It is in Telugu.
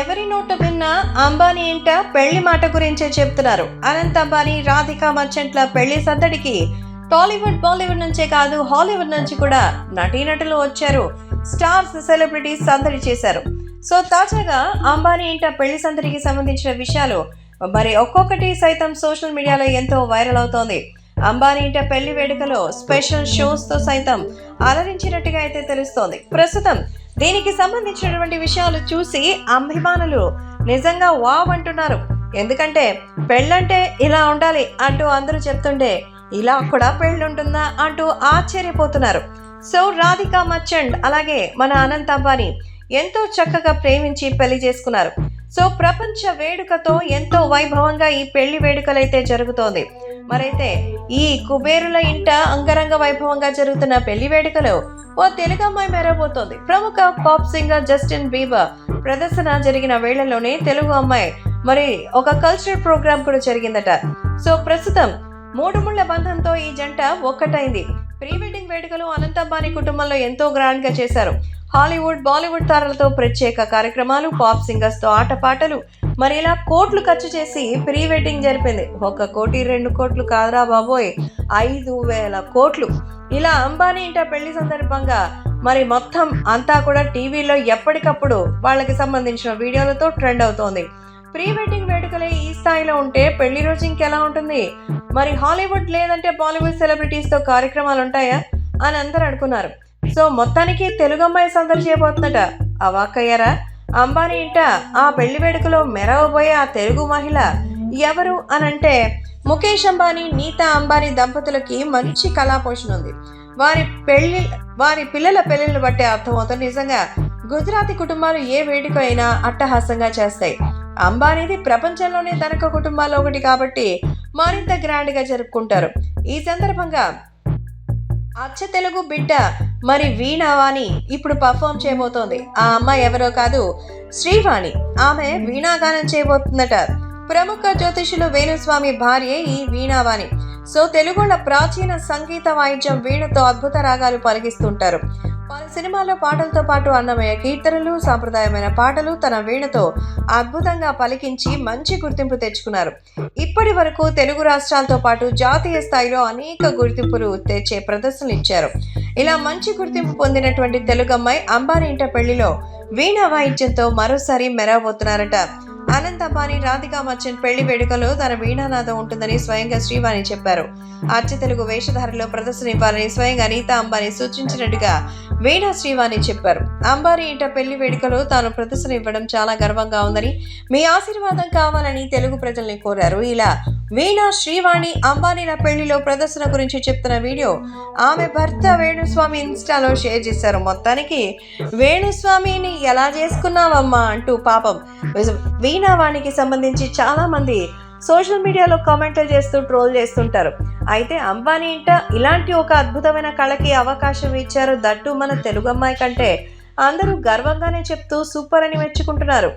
ఎవరి నోట విన్నా అంబానీ ఇంట పెళ్ళి మాట గురించే చెప్తున్నారు. అనంత్ అంబానీ రాధికా మర్చెంట్ల పెళ్ళి సందడికి టాలీవుడ్ బాలీవుడ్ నుంచే కాదు హాలీవుడ్ నుంచి కూడా నటీనటులు వచ్చారు. స్టార్స్ సెలబ్రిటీస్ సందడి చేశారు. సో తాజాగా అంబానీ ఇంట పెళ్ళి సందడికి సంబంధించిన విషయాలు మరి ఒక్కొక్కటి సైతం సోషల్ మీడియాలో ఎంతో వైరల్ అవుతోంది. అంబానీ ఇంట పెళ్ళి వేడుకలో స్పెషల్ షోస్తో సైతం అలరించినట్టుగా అయితే తెలుస్తోంది. ప్రస్తుతం దీనికి సంబంధించినటువంటి విషయాలు చూసి అభిమానులు నిజంగా వావ్ అంటున్నారు. ఎందుకంటే పెళ్ళంటే ఇలా ఉండాలి అంటూ అందరూ చెప్తుంటే ఇలా కూడా పెళ్ళుంటుందా అంటూ ఆశ్చర్యపోతున్నారు. సో రాధికా మర్చెంట్ అలాగే మన అనంత్ అంబానీ ఎంతో చక్కగా ప్రేమించి పెళ్ళి చేసుకున్నారు. సో ప్రపంచ వేడుకతో ఎంతో వైభవంగా ఈ పెళ్ళి వేడుకలైతే జరుగుతోంది. మరైతే ఈ కుబేరుల ఇంట అంగరంగ వైభవంగా జరుగుతున్న పెళ్ళి వేడుకలో ఓ తెలుగు అమ్మాయి మెరబోతోంది ప్రముఖ పాప్ సింగర్ జస్టిన్ బీబర్ ప్రదర్శన జరిగిన వేళల్లోనే తెలుగు అమ్మాయి మరి ఒక కల్చరల్ ప్రోగ్రామ్ కూడా జరిగిందట. సో ప్రస్తుతం మూడు ముళ్ళ బంధంతో ఈ జంట ఒక్కటైంది. ప్రీ వెడ్డింగ్ వేడుకలు అనంతంబానీ కుటుంబంలో ఎంతో గ్రాండ్గా చేశారు. హాలీవుడ్ బాలీవుడ్ తారలతో ప్రత్యేక కార్యక్రమాలు పాప్ సింగర్స్తో ఆటపాటలు. మరి ఇలా కోట్లు ఖర్చు చేసి ప్రీ వెడ్డింగ్ జరిపింది. ఒక కోటి రెండు కోట్లు కాదురా బాబోయ్. ఐదు వేల కోట్లు. ఇలా అంబానీ ఇంట పెళ్ళి సందర్భంగా మరి మొత్తం అంతా కూడా టీవీలో ఎప్పటికప్పుడు వాళ్ళకి సంబంధించిన వీడియోలతో ట్రెండ్ అవుతోంది. ప్రీ వెడ్డింగ్ వేడుకలే ఈ స్థాయిలో ఉంటే పెళ్ళి రోజు ఇంకెలా ఉంటుంది? మరి హాలీవుడ్ లేదంటే బాలీవుడ్ సెలబ్రిటీస్తో కార్యక్రమాలు ఉంటాయా? అని అందరూ అనుకున్నారు. సో మొత్తానికి తెలుగు అమ్మాయి సందడి చేయబోతుందట. అవాక్కయ్యారా? అంబానీ ఇంట ఆ పెళ్ళి వేడుకలో మెరవబోయే ఆ తెలుగు మహిళ ఎవరు అని అంటే ముఖేష్ అంబానీ నీతా అంబానీ దంపతులకి మంచి కళాపోషణ ఉంది. వారి పెళ్ళి వారి పిల్లల పెళ్ళిళ్ళు బట్టే అర్థమవుతుంది నిజంగా గుజరాతీ కుటుంబాలు ఏ వేడుక అయినా అట్టహాసంగా చేస్తాయి. అంబానీది ప్రపంచంలోనే తనక కుటుంబాల్లో ఒకటి కాబట్టి మరింత గ్రాండ్గా జరుపుకుంటారు. ఈ సందర్భంగా అచ్చ తెలుగు బిడ్డ మరి వీణావాణి ఇప్పుడు పర్ఫామ్ చేయబోతోంది. ఆ అమ్మాయి ఎవరో కాదు శ్రీవాణి. ఆమె వీణాగానం చేయబోతుందట. ప్రముఖ జ్యోతిషులు వేణుస్వామి భార్య ఈ వీణావాణి సో తెలుగుల ప్రాచీన సంగీత వాయిద్యం వీణతో అద్భుత రాగాలు పలికిస్తుంటారు పలు సినిమాల్లో పాటలతో పాటు అన్నమయ్య కీర్తనలు సాంప్రదాయమైన పాటలు తన వీణతో అద్భుతంగా పలికించి మంచి గుర్తింపు తెచ్చుకున్నారు. ఇప్పటి వరకు తెలుగు రాష్ట్రాలతో పాటు జాతీయ స్థాయిలో అనేక గుర్తింపులు తెచ్చే ప్రదర్శనలు ఇచ్చారు. ఇలా మంచి గుర్తింపు పొందినటువంటి తెలుగు అమ్మాయి అంబానీ ఇంట పెళ్ళిలో వీణ వాయిద్యంతో మరోసారి మెరవబోతున్నారట. అనంత్ రాధికా మర్చెంట్ పెళ్ళి వేడుకలో తన వీణానాదం ఉంటుందని స్వయంగా శ్రీవాణి చెప్పారు. అచ్చ తెలుగు వేషధారలో ప్రదర్శన ఇవ్వాలని స్వయంగా నీతా అంబానీ సూచించినట్టుగా వీణా శ్రీవాణి చెప్పారు. అంబానీ ఇంట పెళ్ళి వేడుకలో తాను ప్రదర్శన ఇవ్వడం చాలా గర్వంగా ఉందని మీ ఆశీర్వాదం కావాలని తెలుగు ప్రజల్ని కోరారు. ఇలా వీణా శ్రీవాణి అంబానీల పెళ్ళిలో ప్రదర్శన గురించి చెప్తున్న వీడియో ఆమె భర్త వేణుస్వామి ఇన్స్టాలో షేర్ చేశారు. మొత్తానికి వేణుస్వామిని ఎలా చేసుకున్నావమ్మా అంటూ పాపం వీణావాణికి సంబంధించి చాలా మంది సోషల్ మీడియాలో కామెంట్లు చేస్తూ ట్రోల్ చేస్తుంటారు. అయితే అంబానీ ఇంట ఇలాంటి ఒక అద్భుతమైన కళకి అవకాశం ఇచ్చారు దట్టు మన తెలుగు అమ్మాయి కంటే. అందరూ గర్వంగానే చెప్తూ సూపర్ అని మెచ్చుకుంటున్నారు.